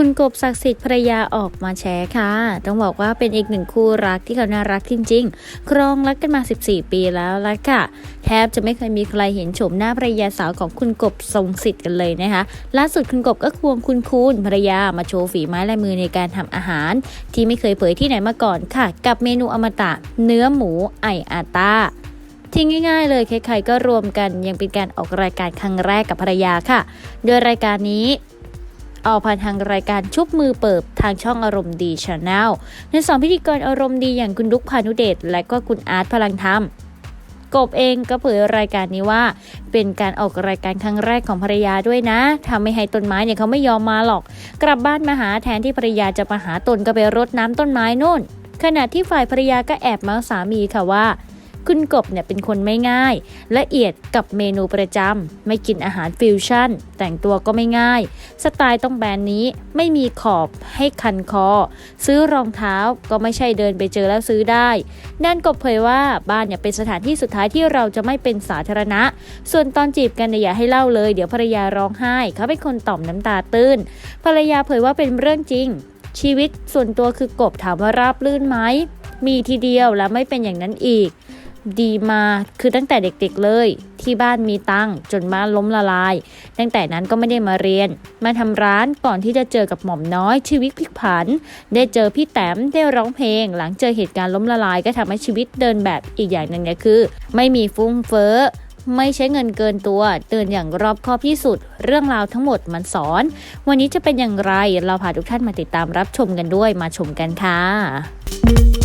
คุณกบศักดิ์สิทธิ์ภรยาออกมาแชร์ค่ะ ต้องบอกว่าเป็นอีกหนึ่งคู่รักที่เขาน่ารักจริงๆ ครองรักกันมา 14 ปีแล้วละค่ะ แทบจะไม่เคยมีใครเห็นโฉมหน้าภรยาสาวของคุณกบทรงสิทธิ์กันเลยนะคะ ล่าสุดคุณกบก็ควงคุณคูณภรยามาโชว์ฝีไม้ลายมือในการทำอาหาร ที่ไม่เคยเผยที่ไหนมาก่อนค่ะ กับเมนูอมตะ เนื้อหมูไออาตาทิ้งง่ายๆเลยใครๆก็รวมกันยังเป็นการออกรายการครั้งแรกกับภรรยาค่ะ โดยรายการนี้ ออกผ่านทางรายการชุบมือเปิบทางช่องอารมณ์ดีชาแนลในสองพิธีกรอารมณ์ดีอย่างคุณดุ๊กพานุเดชและก็คุณอาร์ตพลังธรรมกบเองก็เผยรายการนี้ว่า เป็นการออกรายการครั้งแรกของภรรยาด้วยนะทำไม่ให้ต้นไม้เนี่ยเขาไม่ยอมมาหรอก กลับบ้านมาหาแทนที่ภรรยาจะมาหาตนก็ไปรดน้ำต้นไม้นู่น ขณะที่ฝ่ายภรรยาก็แอบมาสามีค่ะว่า คุณกบเนี่ยเป็นคนไม่ง่าย ละเอียดกับเมนูประจำไม่กินอาหารฟิวชั่น แต่งตัวก็ไม่ง่าย สไตล์ต้องแบรนด์นี้ไม่มีขอบให้คันคอ ซื้อรองเท้าก็ไม่ใช่เดินไปเจอแล้วซื้อได้ด้านกบเผยว่าบ้านเนี่ยเป็นสถานที่สุดท้ายที่เราจะไม่เป็นสาธารณะ ส่วนตอนจีบกันเนี่ยอย่าให้เล่าเลย เดี๋ยวภรรยาร้องไห้เขาเป็นคนต่อมน้ำตาตื้น ภรรยาเผยว่าเป็นเรื่องจริง ชีวิตส่วนตัวคือกบถามว่าราบลื่นไหมมีทีเดียวและไม่เป็นอย่างนั้นอีก ดีมาคือตั้งแต่เด็กๆเลย ที่บ้านมีตังจนบ้านล้มละลาย ตั้งแต่นั้นก็ไม่ได้มาเรียน มาทำร้านก่อนที่จะเจอกับหม่อมน้อยชีวิตพลิกผัน ได้เจอพี่แต้มได้ร้องเพลง หลังเจอเหตุการณ์ล้มละลาย ก็ทำให้ชีวิตเดินแบบอีกอย่างหนึ่งเนี่ยคือ ไม่มีฟุ้งเฟ้อไม่ใช้เงินเกินตัว เตือนอย่างรอบคอบที่สุด เรื่องราวทั้งหมดมันสอน วันนี้จะเป็นอย่างไร เราพาทุกท่านมาติดตามรับชมกันด้วย มาชมกันค่ะ